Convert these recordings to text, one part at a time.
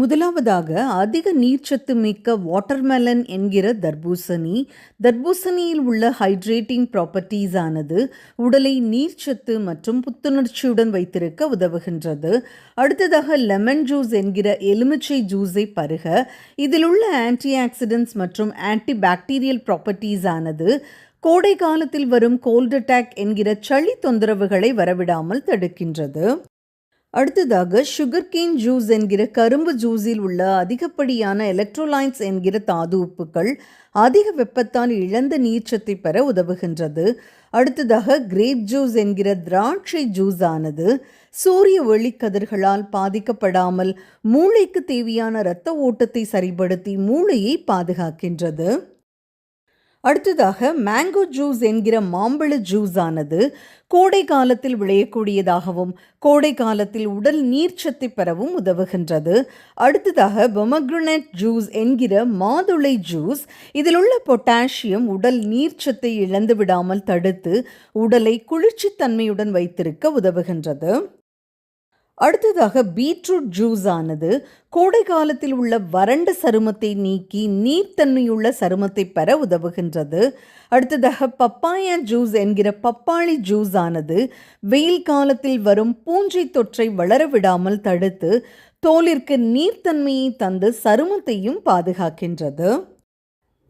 முதலாவதாக அதிக நீர்ச்சத்து மிக்க வாட்டர்மெலன் என்கிற தர்பூசணி. தர்பூசணியில் உள்ள ஹைட்ரேட்டிங் ப்ராப்பர்ட்டிஸ் ஆனது உடலை நீர்ச்சத்து மற்றும் புத்துணர்ச்சியுடன் வைத்திருக்க உதவுகின்றது. அடுத்ததாக லெமன் ஜூஸ் என்கிற எலுமிச்சை ஜூஸை பருக. இதில் உள்ள ஆன்டி ஆக்சிடென்ட்ஸ் மற்றும் ஆன்டி பாக்டீரியல் ப்ராப்பர்ட்டிஸ் ஆனது கோடை காலத்தில் வரும் கோல்ட் அட்டாக் என்கிற சளி தொந்தரவுகளை வரவிடாமல் தடுக்கின்றது. அடுத்ததாக சுகர்கேன் ஜூஸ் என்கிற கரும்பு ஜூஸில் உள்ள அதிகப்படியான எலக்ட்ரோலைன்ஸ் என்கிற தாது உப்புக்கள் அதிக வெப்பத்தால் இழந்த நீர்ச்சத்தை பெற உதவுகின்றது. அடுத்ததாக கிரேப் ஜூஸ் என்கிற திராட்சை ஜூஸ் ஆனது சூரிய ஒளிக்கதிர்களால் பாதிக்கப்படாமல் மூளைக்கு தேவையான இரத்த ஓட்டத்தை சரிப்படுத்தி மூளையை பாதுகாக்கின்றது. அடுத்ததாக மேங்கோ ஜூஸ் என்கிற மாம்பழ ஜூஸ் ஆனது கோடை காலத்தில் விளையக்கூடியதாகவும் கோடை காலத்தில் உடல் நீர்ச்சத்தை பெறவும் உதவுகின்றது. அடுத்ததாக பொமக்ரனட் ஜூஸ் என்கிற மாதுளை ஜூஸ் இதில் உள்ள பொட்டாசியம் உடல் நீர்ச்சத்தை இழந்து விடாமல் தடுத்து உடலை குளிர்ச்சித்தன்மையுடன் வைத்திருக்க உதவுகின்றது. அடுத்ததாக பீட்ரூட் ஜூஸ் ஆனது கோடை காலத்தில் உள்ள வறண்ட சருமத்தை நீக்கி நீர்த்தன்மையுள்ள சருமத்தை பெற உதவுகின்றது. அடுத்ததாக பப்பாயா ஜூஸ் என்கிற பப்பாளி ஜூஸ் ஆனது வெயில் காலத்தில் வரும் பூஞ்சை தொற்றை வளர விடாமல் தடுத்து தோலிற்கு நீர்த்தன்மையை தந்து சருமத்தையும் பாதுகாக்கின்றது.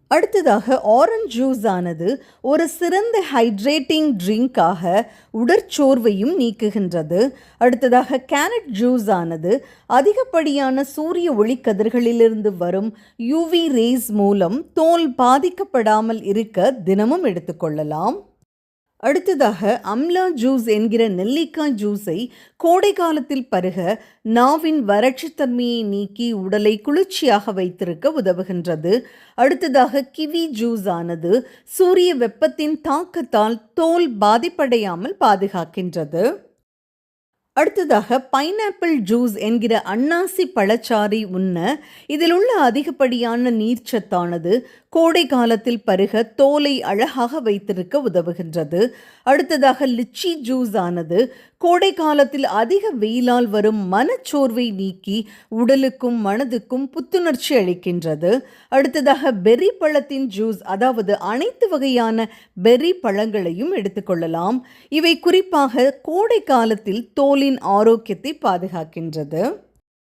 அடுத்ததாக ஆரஞ்ச் ஜூஸ் ஆனது ஒரு சிறந்த ஹைட்ரேட்டிங் ட்ரிங்காக உடற்சோர்வையும் நீக்குகின்றது. அடுத்ததாக கேரட் ஜூஸ் ஆனது அதிகப்படியான சூரிய ஒளிக்கதிர்களிலிருந்து வரும் யூவி ரேஸ் மூலம் தோல் பாதிக்கப்படாமல் இருக்க தினமும் எடுத்துக்கொள்ளலாம். அடுத்ததாக அம்லா ஜூஸ் என்கிற நெல்லிக்காய் ஜூஸை கோடை காலத்தில் பருக நாவின் வறட்சித்தன்மையை நீக்கி உடலை குளிர்ச்சியாக வைத்திருக்க உதவுகின்றது. அடுத்ததாக கிவி ஜூஸ் ஆனது சூரிய வெப்பத்தின் தாக்கத்தால் தோல் பாதிப்படையாமல் பாதுகாக்கின்றது. அடுத்ததாக பைனாப்பிள் ஜூஸ் என்கிற அன்னாசி பழச்சாறை உண்ண இதில் உள்ள அதிகப்படியான நீர்ச்சத்தானது கோடை காலத்தில் பருக தோலை அழகாக வைத்திருக்க உதவுகின்றது. அடுத்ததாக லிச்சி ஜூஸ் ஆனது கோடை காலத்தில் அதிக வெயிலால் வரும் மனச்சோர்வை நீக்கி உடலுக்கும் மனதுக்கும் புத்துணர்ச்சி அளிக்கின்றது. அடுத்ததாக பெர்ரி பழத்தின் ஜூஸ் அதாவது அனைத்து வகையான பெர்ரி பழங்களையும் எடுத்துக்கொள்ளலாம் இவை குறிப்பாக கோடை காலத்தில் தோலை உடலின் ஆரோக்கியத்தை பாதுகாக்கின்றது.